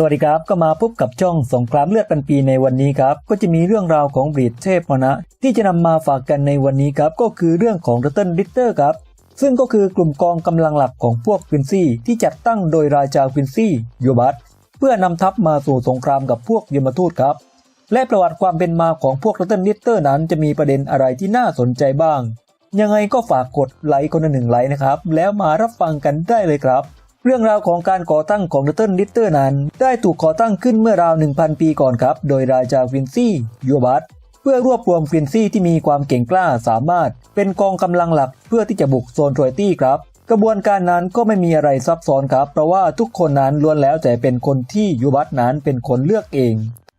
สวัสดีครับ ก็มาพบกับช่องสงครามเลือดพันปีในวันนี้ครับ ก็จะมีเรื่องราวของบรีดเทพมนะที่จะนำมาฝากกันในวันนี้ครับ ก็คือเรื่องของดัตเติลดิตเตอร์ครับ ซึ่งก็คือกลุ่มกองกำลังหลักของพวกควินซี่ ที่จัดตั้งโดยราชาควินซี่ยูบัตเพื่อนำทัพมาสู่สงครามกับพวกยมทูตครับ และประวัติความเป็นมาของพวกดัตเติลดิตเตอร์นั้นจะมีประเด็นอะไรที่น่าสนใจบ้าง ยังไงก็ฝากกดไลค์คนละหนึ่งไลค์นะครับแล้วมารับฟังกันได้เลยครับ รื่องราวของการก่อตั้งของดัตเติลดิตเตอร์นั้น ได้ถูกก่อตั้งขึ้นเมื่อราว 1,000 ปีก่อนครับ โดยราชาฟินซี่ยูบัตเพื่อรวบรวมฟินซี่ที่มีความเก่งกล้าสามารถ เป็นกองกำลังหลักเพื่อที่จะบุกโซนทรอยตี้ครับกระบวนการนั้นก็ไม่มีอะไรซับซ้อนครับ เพราะว่าทุกคนนั้นล้วนแล้วแต่เป็นคนที่ยูบัตนั้นเป็นคนเลือกเอง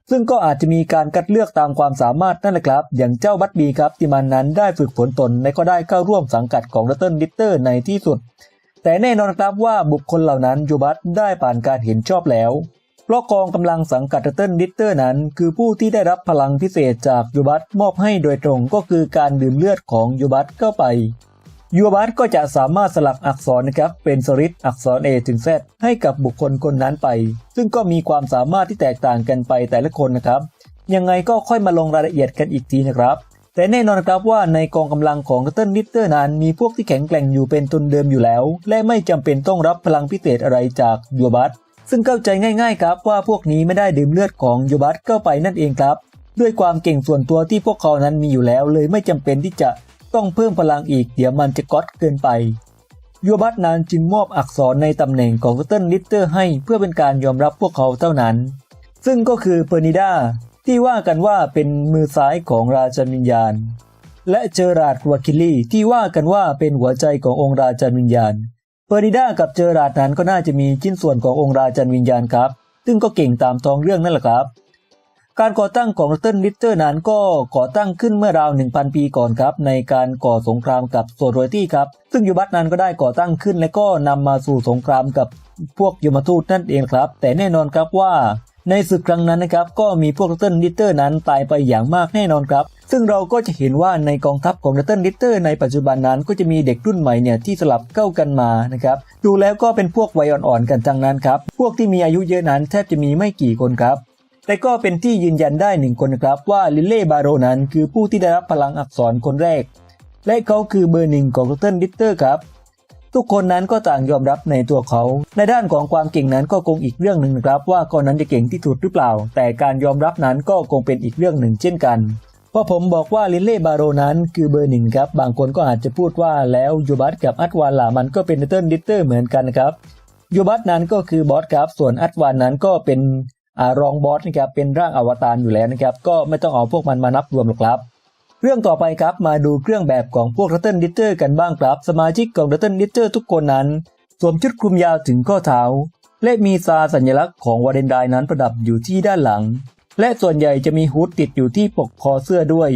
ซึ่งก็อาจจะมีการคัดเลือกตามความสามารถนั่นแหละครับ อย่างเจ้าบัตบีครับที่มันนั้นได้ฝึกฝนตนและก็ได้เข้าร่วมสังกัดของดัตเติลดิตเตอร์ในที่สุด แต่แน่นอนครับว่าบุคคลเหล่านั้นโยบัตได้ผ่านการเห็นชอบแล้ว เพราะกองกำลังสังกัดดัตเติลดิตเตอร์นั้น คือผู้ที่ได้รับพลังพิเศษจากโยบัตมอบให้โดยตรงก็คือการดื่มเลือดของโยบัตเข้าไปยูบัตก็จะสามารถสลักอักษรนะครับเป็นสริตอักษร A ถึง Z ให้กับบุคคลคนนั้นไป ซึ่งก็มีความสามารถที่แตกต่างกันไปแต่ละคนนะครับ ยังไงก็ค่อยมาลงรายละเอียดกันอีกทีนะครับ แต่แน่นอนครับว่าในกองกำลังของเติ้ลดิตเตอร์นั้นมีพวกที่แข็งแกร่งอยู่เป็นตนเดิมอยู่แล้ว และไม่จำเป็นต้องรับพลังพิเศษอะไรจากยูบัตซึ่งเข้าใจง่าย ๆ ครับว่าพวกนี้ไม่ได้ดื่มเลือดของยูบัตเข้าไปนั่นเองครับ ด้วยความเก่งส่วนตัวที่พวกเขานั้นมีอยู่แล้ว เลยไม่จำเป็นที่จะต้องเพิ่มพลังอีกเดี๋ยวมันจะก๊อตเกินไปยูบัตนั้นจึงมอบอักษรในตำแหน่งของเติ้ลดิตเตอร์ให้เพื่อเป็นการยอมรับพวกเขาเท่านั้น ซึ่งก็คือเปอร์นิดา ที่ว่ากันว่าเป็นมือซ้ายของราชาวิญญาณ และเจอราดวาคิลี่ที่ว่ากันว่าเป็นหัวใจขององค์ราชาวิญญาณ เปอร์นิด้ากับเจอราดนั้นก็น่าจะมีชิ้นส่วนขององค์ราชาวิญญาณครับ ซึ่งก็เก่งตามท้องเรื่องนั่นแหละครับ การก่อตั้งของเติ้ลลิตเตอร์นั้นก็ก่อตั้งขึ้นเมื่อราว 1,000 ปีก่อนครับ ในการก่อสงครามกับโซโรตี้ครับ ซึ่งยูบัตนั้นก็ได้ก่อตั้งขึ้น และก็นำมาสู่สงครามกับพวกยมทูตนั่นเองครับ แต่แน่นอนครับว่า ในศึกครั้งนั้นนะครับก็มีพวกดัตเติลดิเตอร์นั้นตายไปอย่างมากแน่นอนครับ ซึ่งเราก็จะเห็นว่าในกองทัพของดัตเติลดิเตอร์ในปัจจุบันนั้นก็จะมีเด็กรุ่นใหม่เนี่ยที่สลับเข้ากันมานะครับดูแล้วก็เป็นพวกวัยอ่อนๆกันจังนั้นครับพวกที่มีอายุเยอะนั้นแทบจะมีไม่กี่คนครับแต่ก็เป็นที่ยืนยันได้หนึ่งคนนะครับว่าลิเล่บาโรนั้นคือผู้ที่ได้รับพลังอักษรคนแรก และเขาคือเบอร์หนึ่งของดัตเติลดิเตอร์ครับ ทุกคนนั้นก็ต่างยอมรับในตัวเขา ในด้านของความเก่งนั้นก็คงอีกเรื่องหนึ่งครับว่าคนนั้นจะเก่งที่สุดหรือเปล่า แต่การยอมรับนั้นก็คงเป็นอีกเรื่องหนึ่งเช่นกันเพราะผมบอกว่าลิเล่บาโรนั้นคือเบอร์หนึ่งครับ บางคนก็อาจจะพูดว่าแล้วยูบัตกับอัตวานล่ะมันก็เป็นเติร์ดิเตอร์เหมือนกันนะครับยูบัตนั้นก็คือบอสครับ ส่วนอัตวานนั้นก็เป็นอารองบอสนะครับเป็นร่างอวตารอยู่แล้วนะครับ ก็ไม่ต้องเอาพวกมันมานับรวมหรอกครับ เรื่องต่อไปครับมาดูเครื่องแบบของพวกดัตเติลดิเตอร์กันบ้างครับ สมาชิกของดัตเติลดิเตอร์ทุกคนนั้น สวมชุดคลุมยาวถึงข้อเท้า และมีซาสัญลักษณ์ของวาเดนไดนั้นประดับอยู่ที่ด้านหลัง และส่วนใหญ่จะมีฮูดติดอยู่ที่ปกคอเสื้อด้วย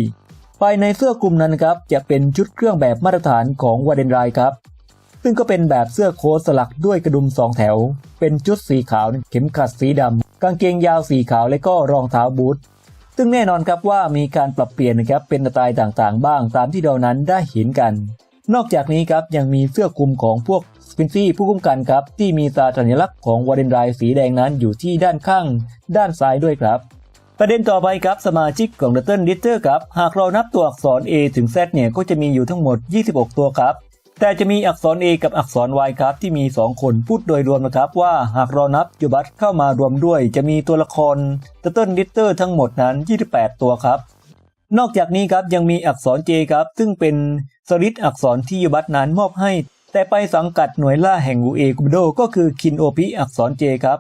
ภายในเสื้อคลุมนั้นครับจะเป็นชุดเครื่องแบบมาตรฐานของวาเดนไดครับ ซึ่งก็เป็นแบบเสื้อโค้ทสลักด้วยกระดุมสองแถว เป็นชุดสีขาวเข็มขัดสีดำกางเกงยาวสีขาวและก็รองเท้าบูท ซึ่งแน่นอนครับว่ามีการปรับเปลี่ยนนะครับเป็นสไตล์ต่างๆ บ้างตามที่เรานั้นได้เห็นกัน นอกจากนี้ครับยังมีเสื้อคลุมของพวกสปินซี่ผู้คุ้มกันครับที่มีตราสัญลักษณ์ของวาเดนไรสีแดงนั้นอยู่ที่ด้านข้าง ด้านซ้ายด้วยครับ ประเด็นต่อไปครับสมาชิกของ d ตเติลดิเตอร์ครับหากเรานับตัวอักษร A ถึง Z เนี่ยก็จะมีอยู่ทั้งหมด 26 ตัวครับ แต่จะมีอักษร A กับอักษร Y ครับที่มี 2 คนพูดโดยรวมนะครับ ว่าหากเรานับยูบัตเข้ามารวมด้วย จะมีตัวละคร d ตเติลดิเตอร์ทั้งหมดนั้น 28 ตัวครับ นอกจากนี้ครับยังมีอักษร J ครับซึ่งเป็นสลิดอักษรที่ยูบัตนั้นมอบให้ แต่ไปสังกัดหน่วยล่าแห่งอูเอกุมโดก็คือคินโอปิอักษร J ครับ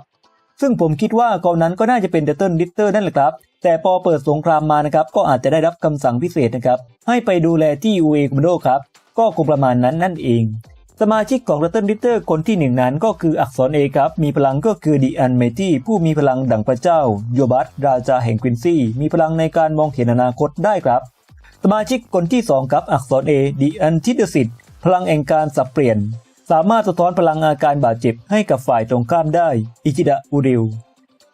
ซึ่งผมคิดว่ากองนั้นก็น่าจะเป็นเดตเติลดิเตอร์นั่นแหละครับแต่พอเปิดสงครามมานะครับก็อาจจะได้รับคำสั่งพิเศษนะครับให้ไปดูแลที่อูเอกุมโดครับ ก็คงประมาณนั้นนั่นเอง สมาชิกของเดตเติลดิเตอร์คนที่หนึ่งนั้นก็คืออักษร A ครับ มีพลังก็คือดิอันเมตี้ผู้มีพลังดั่งพระเจ้า โยบัตราชาแห่งควินซี่ มีพลังในการมองเห็นอนาคตได้ครับ สมาชิกคนที่2ครับอักษร A ดิอันทิดสิทธิ์พลังแห่งการสับเปลี่ยน สามารถสะท้อนพลังอาการบาดเจ็บให้กับฝ่ายตรงข้ามได้ อิจิดะอุริว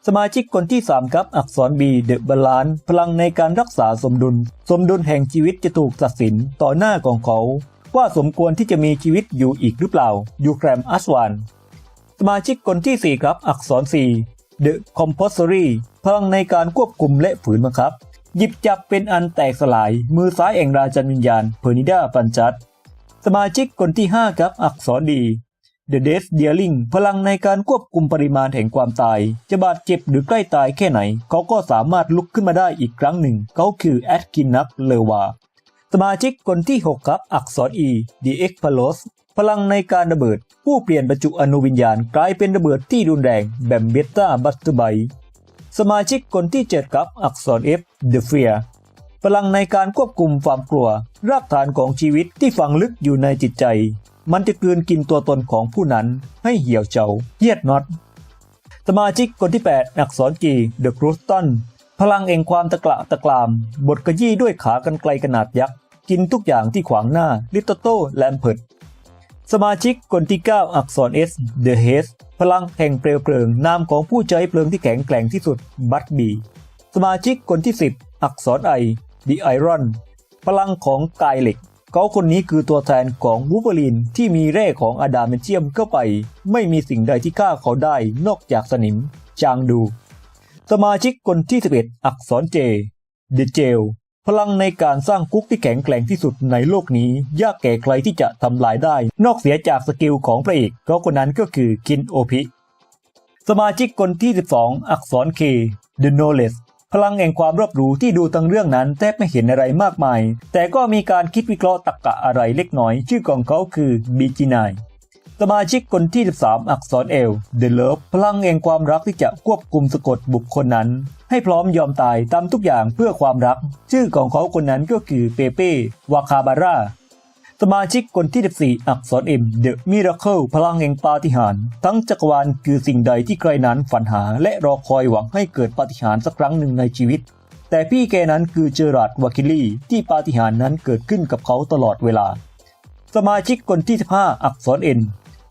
สมาชิกคนที่ 3 ครับ อักษร B เดอะบาลานพลังในการรักษาสมดุล สมดุลแห่งชีวิตจะถูกตัดสินต่อหน้าของเขา ว่าสมควรที่จะมีชีวิตอยู่อีกหรือเปล่า ยูแครมอัสวานสมาชิกคนที่ 4 ครับ อักษร4 The Compulsory พลังในการควบคุมและฝืนบังคับ หยิบจับเป็นอันแตกสลาย มือซ้ายแห่งราชันวิญญาณเพอร์นิดาปัญจัตสมาชิกคนที่ 5 ครับ อักษรดี The Death Dealing พลังในการควบคุมปริมาณแห่งความตาย จะบาดเจ็บหรือใกล้ตายแค่ไหน เขาก็สามารถลุกขึ้นมาได้อีกครั้งหนึ่ง เขาคือแอดกินนักเลวา สมาชิกคนที่ 6 ครับ อักษร E The e x p l o s พลังในการระเบิด ผู้เปลี่ยนบรรจุอนุวิญญาณกลายเป็นระเบิดที่รุนแรงแบบเบต้าบัตเตอร์ไบสมาชิกคนที่ 7 ครับ อักษร F The Fear พลังในการควบคุมความกลัว รากฐานของชีวิตที่ฝังลึกอยู่ในจิตใจ มันจะกลืนกินตัวตนของผู้นั้นให้เหี่ยวเฉาเยียดน็อตสมาชิกคนที่ 8 อักษร G The c r u s t o n พลังเองความตะกละตะกราม บทกระยี่ด้วยขากันไกลขนาดยักษ์ กินทุกอย่างที่ขวางหน้า ลิตโตโต้แลมเพิร์ดสมาชิกคนที่ 9 อักษร S The h a s พลังแห่งเปลวเพลิง นามของผู้ใช้เพลิงที่แข็งแกร่งที่สุดบัตบีสมาชิกคนที่ 10 อักษร I The Iron พลังของกายเหล็ก เขาคนนี้คือตัวแทนของวูเบอรีนที่มีแร่ของอะดามเจียมเข้าไป ไม่มีสิ่งใดที่ฆ่าเขาได้นอกจากสนิม จางดู สมาชิกคนที่ 11 อักษร J The Jail พลังในการสร้างคุกที่แข็งแกร่งที่สุดในโลกนี้ ยากแก่ใครที่จะทำลายได้ นอกเสียจากสกิลของพระเอกเขาคนนั้นก็คือคินโอพิ สมาชิกคนที่ 12 อักษร K The Knowledge พลังแห่งความรอบรู้ที่ดูทั้งเรื่องนั้นแทบไม่เห็นอะไรมากมาย แต่ก็มีการคิดวิเคราะห์ตรรกะอะไรเล็กน้อย ชื่อของเขาคือบีจีนายสมาชิกคนที่ 13 อักษร L The Love พลังแห่งความรักที่จะควบคุมสะกดบุคคลนั้น ให้พร้อมยอมตายตามทุกอย่างเพื่อความรัก ชื่อของเขาคนนั้นก็คือเปเป้วาคาบาร่า สมาชิกคนที่ 14 อักษร M The Miracle พลังแห่งปาฏิหาริย์ทั้งจักรวาลคือสิ่งใดที่ใครนั้นฝันหา และรอคอยหวังให้เกิดปาฏิหาริย์สักครั้งหนึ่งในชีวิต แต่พี่แกนั้นคือเจอราร์ดวาคิลี่ ที่ปาฏิหาริย์นั้นเกิดขึ้นกับเขาตลอดเวลา สมาชิกคนที่ 15 อักษร N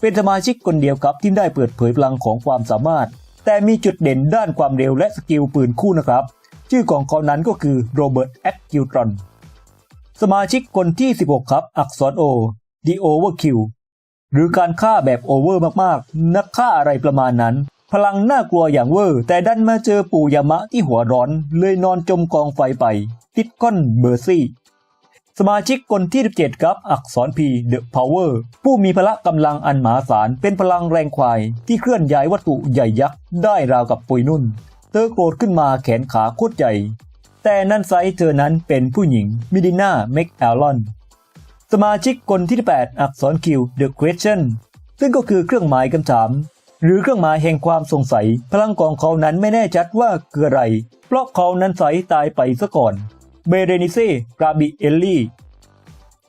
เป็นสมาชิกคนเดียวกับที่ได้เปิดเผยพลังของความสามารถ แต่มีจุดเด่นด้านความเร็วและสกิลปืนคู่นะครับ ชื่อของเขานั้นก็คือโรเบิร์ตแอคกิลตรอน สมาชิกคนที่ 16 ครับ อักษร O The Overkill หรือการฆ่าแบบโอเวอร์มากๆ นักฆ่าอะไรประมาณนั้น พลังน่ากลัวอย่างเวอร์ แต่ดันมาเจอปู่ยามะที่หัวร้อน เลยนอนจมกองไฟไป ติดก้อนเบอร์ซี่ สมาชิกคนที่ 17 ครับ อักษร P The Power ผู้มีพละกำลังอันมหาศาล เป็นพลังแรงควาย ที่เคลื่อนย้ายวัตถุใหญ่ยักษ์ได้ราวกับปุยนุ่น เธอโกรธขึ้นมาแขนขาโคตรใหญ่ แต่นั่นไซส์เธอนั้นเป็นผู้หญิงมิดิน่าเมกแอลลอน สมาชิกคนที่ 8 อักษร Q The Question ซึ่งก็คือเครื่องหมายคำถาม หรือเครื่องหมายแห่งความสงสัย พลังของเขานั้นไม่แน่ชัดว่าคืออะไร เพราะเขานั้นใสตายไปซะก่อน เบเรนิเซ่กราบิเอลลี่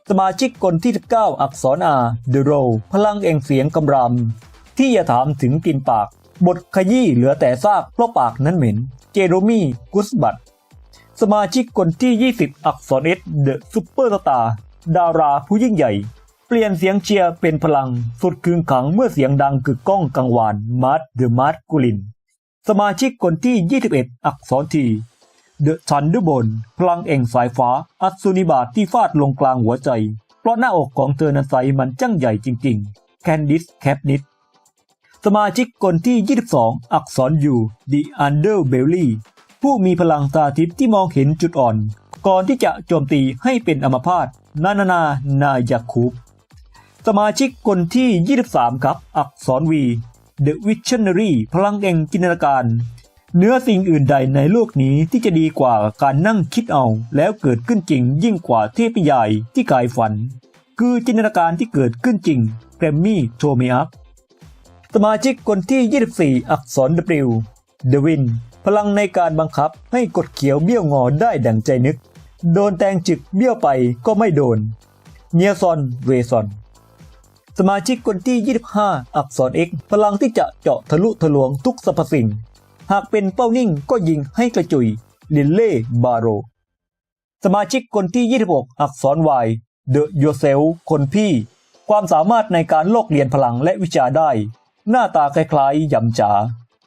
สมาชิกคนที่ 19 อักษร R The r o พลังแห่งเสียงกำรำที่อย่าถามถึงกลิ่นปาก บทขยี้เหลือแต่ซากเพราะปากนั้นเหม็น เจโรมี่กุสบัต สมาชิกคนที่ 20 อักษร S The Superstar ดาราผู้ยิ่งใหญ่ เปลี่ยนเสียงเชียร์เป็นพลังสุดคืนขังเมื่อเสียงดังกึกก้องกังวานมาร์ The m a r กูลิน สมาชิกคนที่ 21 อักษร T The Thunderbolt พลังเอ่งสายฟ้า อัศนิบาตที่ฟาดลงกลางหัวใจ เพราะหน้าอกของเธอนั้นใสมันจั่งใหญ่จริงๆ Candice c a p n i t สมาชิกคนที่ 22 อักษร U The Underbelly ผู้มีพลังตาทิพย์ที่มองเห็นจุดอ่อน ก่อนที่จะโจมตีให้เป็นอมพาตนานานานายาคูบสมาชิกคนที่ 23 ครับ อักษร V The Visionary พลังแห่งจินตนาการ เนื้อสิ่งอื่นใดในโลกนี้ที่จะดีกว่าการนั่งคิดเอา แล้วเกิดขึ้นจริงยิ่งกว่าเทพนิยายที่กายฝัน คือจินตนาการที่เกิดขึ้นจริงแกรมมี่โทเมียสมาชิกคนที่ 24 อักษร W The Win พลังในการบังคับให้กดเขียวเบี้ยวงอได้ดังใจนึก โดนแตงจึกเบี้ยวไปก็ไม่โดน เนียซอนเวซอน สมาชิกคนที่ 25 อักษร X พลังที่จะเจาะทะลุทะลวงทุกสรรพสิ่ง หากเป็นเป้านิ่งก็ยิงให้กระจุยลินเล่บาโร สมาชิกคนที่ 26 อักษร Y The Yourself คนพี่ ความสามารถในการโลกเรียนพลังและวิชาได้ หน้าตาคล้ายๆยำจ๋า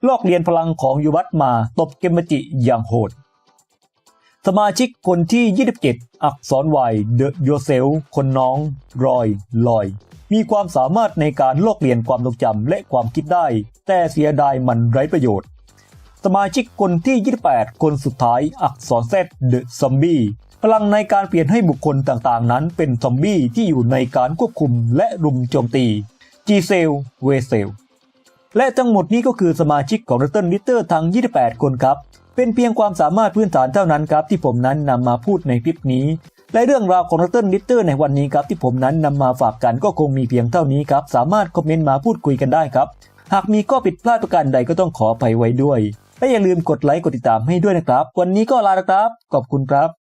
ลอกเรียนพลังของยูวัตมาตบเกมจิอย่างโหด สมาชิกคนที่ 27 อักษรวายเดอะโยเซลคนน้อง รอย ลอย มีความสามารถในการโลกเรียนความทรงจำและความคิดได้ แต่เสียดายมันไร้ประโยชน์ สมาชิกคนที่ 28 คนสุดท้ายอักษรเซตเดอะซอมบี้พลังในการเปลี่ยนให้บุคคลต่างๆ นั้นเป็นซอมบี้ที่อยู่ในการควบคุมและรุมโจมตีจีเซล เวเซล และทั้งหมดนี้ก็คือสมาชิกของ r ต t ลิเตอร์ทั้ง 28 คนครับ เป็นเพียงความสามารถพื้นฐานเท่านั้นครับที่ผมนั้นนำมาพูดในคลิปนี้ และเรื่องราวของ r ต t ลิเตอร์ในวันนี้ครับที่ผมนั้นนำมาฝากกันก็คงมีเพียงเท่านี้ครับ สามารถคอมเมนต์มาพูดคุยกันได้ครับ หากมีข้อผิดพลาดประการใดก็ต้องขออภัยไว้ด้วย และอย่าลืมกดไลค์กดติดตามให้ด้วยนะครับ วันนี้ก็ลาแล้วครับ ขอบคุณครับ